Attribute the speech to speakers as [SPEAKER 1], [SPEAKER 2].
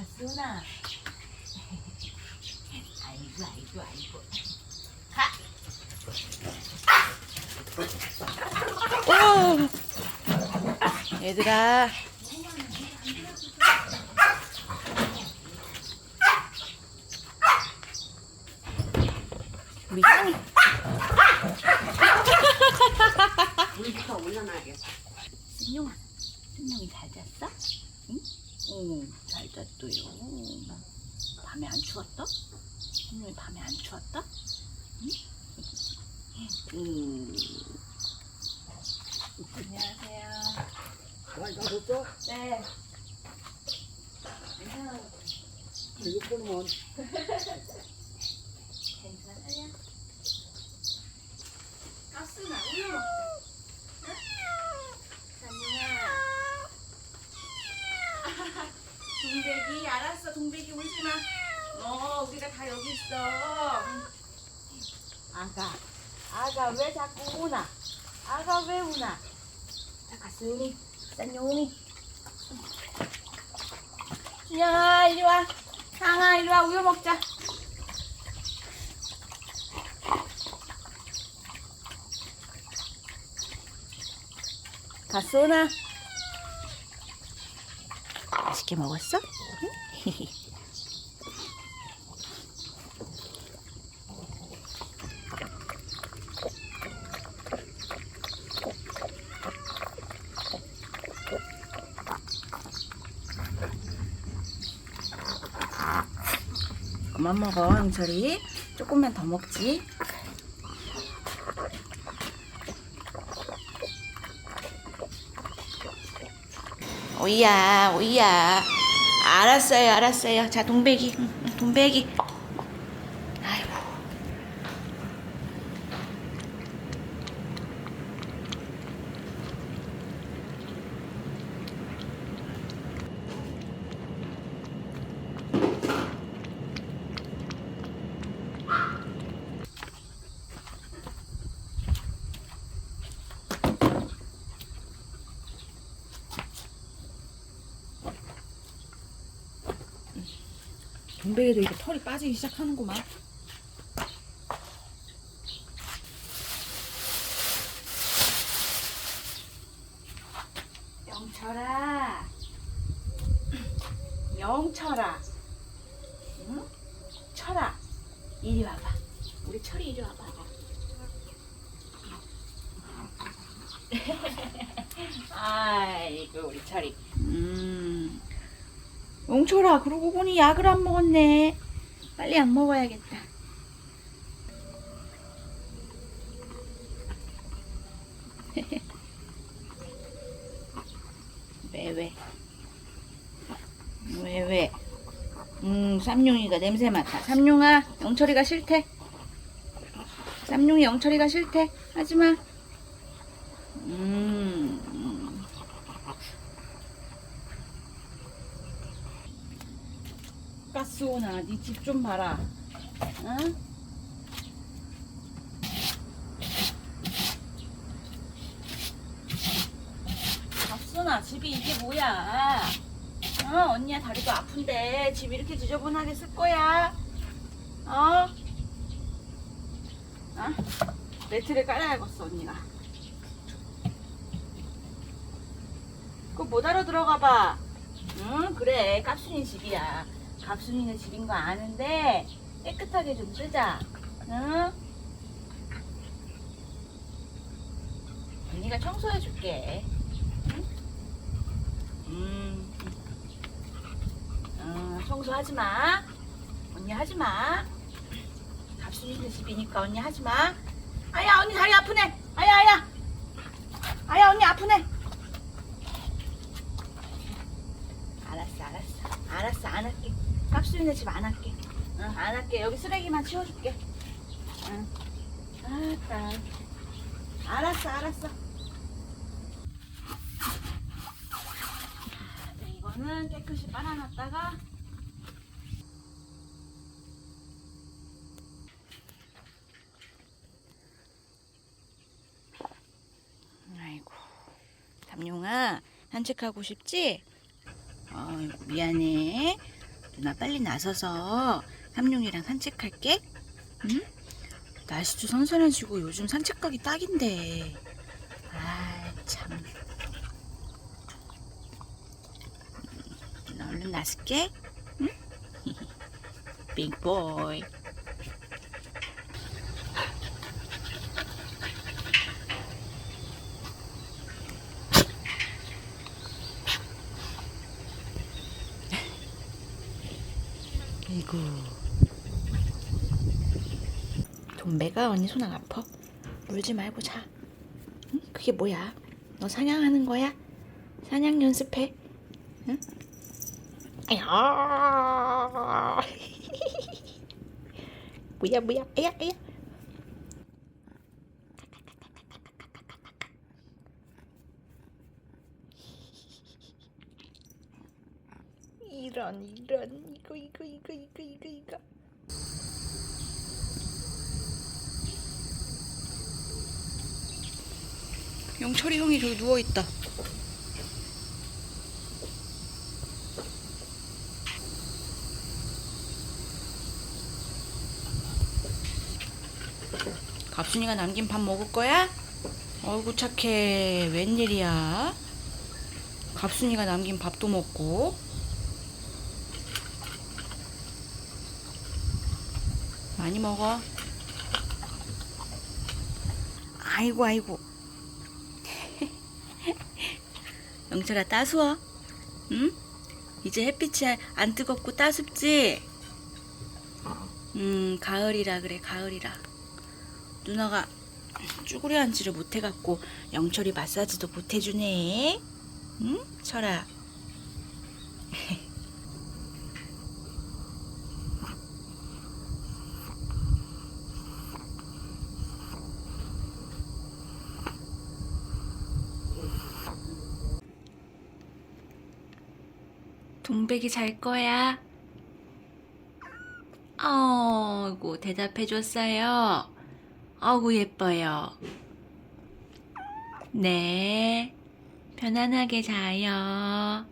[SPEAKER 1] 가수나. 아이고 아이고 아이고. 가.
[SPEAKER 2] 오! 얘들아. 미안해.
[SPEAKER 3] 물부터 올려놔야겠다.
[SPEAKER 2] 승용아, 승용이 잘 잤어? 응? 응, 잘 잤어요. 밤에 안 추웠어? 승용이 밤에 안 추웠어? 응? 음. 안녕하세요.
[SPEAKER 3] 많이 가셨어?
[SPEAKER 2] 네.
[SPEAKER 3] 이거 끊으면
[SPEAKER 2] 괜찮아요? 가스나 우유 먹자. 산유아. 동백이 알았어. 동백이 울지 마. 어, 우리가 다 여기 있어. 아가, 아가 왜 자꾸 우나? 아가 왜 우나? 자, 가스니, 산유니. 준영아, 이리 와. 상아, 이리 와. 우유 먹자. 갔소나? 맛있게 먹었어? 응? 그만 먹어, 영철이. 조금만 더 먹지. 오이야, 오이야. 알았어요, 알았어요. 자, 동백이, 동백이. 동백이도 이제 털이 빠지기 시작하는구만. 영철아, 영철아, 응? 철아, 이리 와봐. 우리 철이 이리 와봐. 아이고 우리 철이. 음. 영철아, 그러고 보니 약을 안 먹었네. 빨리 약 먹어야겠다. 왜, 왜? 왜, 왜? 음, 쌈용이가 냄새 맡아. 쌈용아, 영철이가 싫대. 쌈용이 영철이가 싫대. 하지 마. 음, 음. 가스오나, 네 집 좀 봐라. 응? 가스오나, 집이 이게 뭐야? 어, 언니야 다리도 아픈데 집 이렇게 지저분하게 쓸 거야? 어? 어? 매트를 깔아야겠어, 언니가. 그거 못 알아 들어가 봐. 응, 그래. 깝순이 집이야. 갑순이네 집인 거 아는데 깨끗하게 좀 쓰자. 응? 언니가 청소해 줄게. 응? 음. 어, 청소하지 마. 언니 하지 마. 갑순이네 집이니까 언니 하지 마. 아야 언니 다리 아프네. 아야 아야. 아야 언니 아프네. 알았어 알았어 알았어 안 할게. 깝수이네 집 안 할게. 응, 안 할게. 여기 쓰레기만 치워줄게. 응. 아따. 알았어, 알았어. 네, 이거는 깨끗이 빨아놨다가 아이고, 담용아 산책하고 싶지? 어, 미안해. 누나 빨리 나서서 삼룡이랑 산책할게. 응? 날씨도 선선해지고 요즘 산책 가기 딱인데. 아, 참. 누나 얼른 나설게. 응? 빅보이. 이구. 돈배가 언니 손 안 아파? 울지 말고 자. 응? 그게 뭐야? 너 사냥하는 거야? 사냥 연습해? 응? 아야. 뭐야 뭐야? 아야 아야. 이런 이런 이거 이거 이거 이거 이거 이거. 영철이 형이 저기 누워 있다. 갑순이가 남긴 밥 먹을 거야? 어이구 착해. 웬일이야? 갑순이가 남긴 밥도 먹고. 많이 먹어. 아이고 아이고. 영철아 따스워. 응? 이제 햇빛이 안 뜨겁고 따숩지? 음 가을이라 그래 가을이라. 누나가 쭈구리 앉지를 못해갖고 영철이 마사지도 못해주네. 응? 철아. 동백이 잘 거야? 어이구, 대답해 줬어요. 어구, 예뻐요. 네, 편안하게 자요.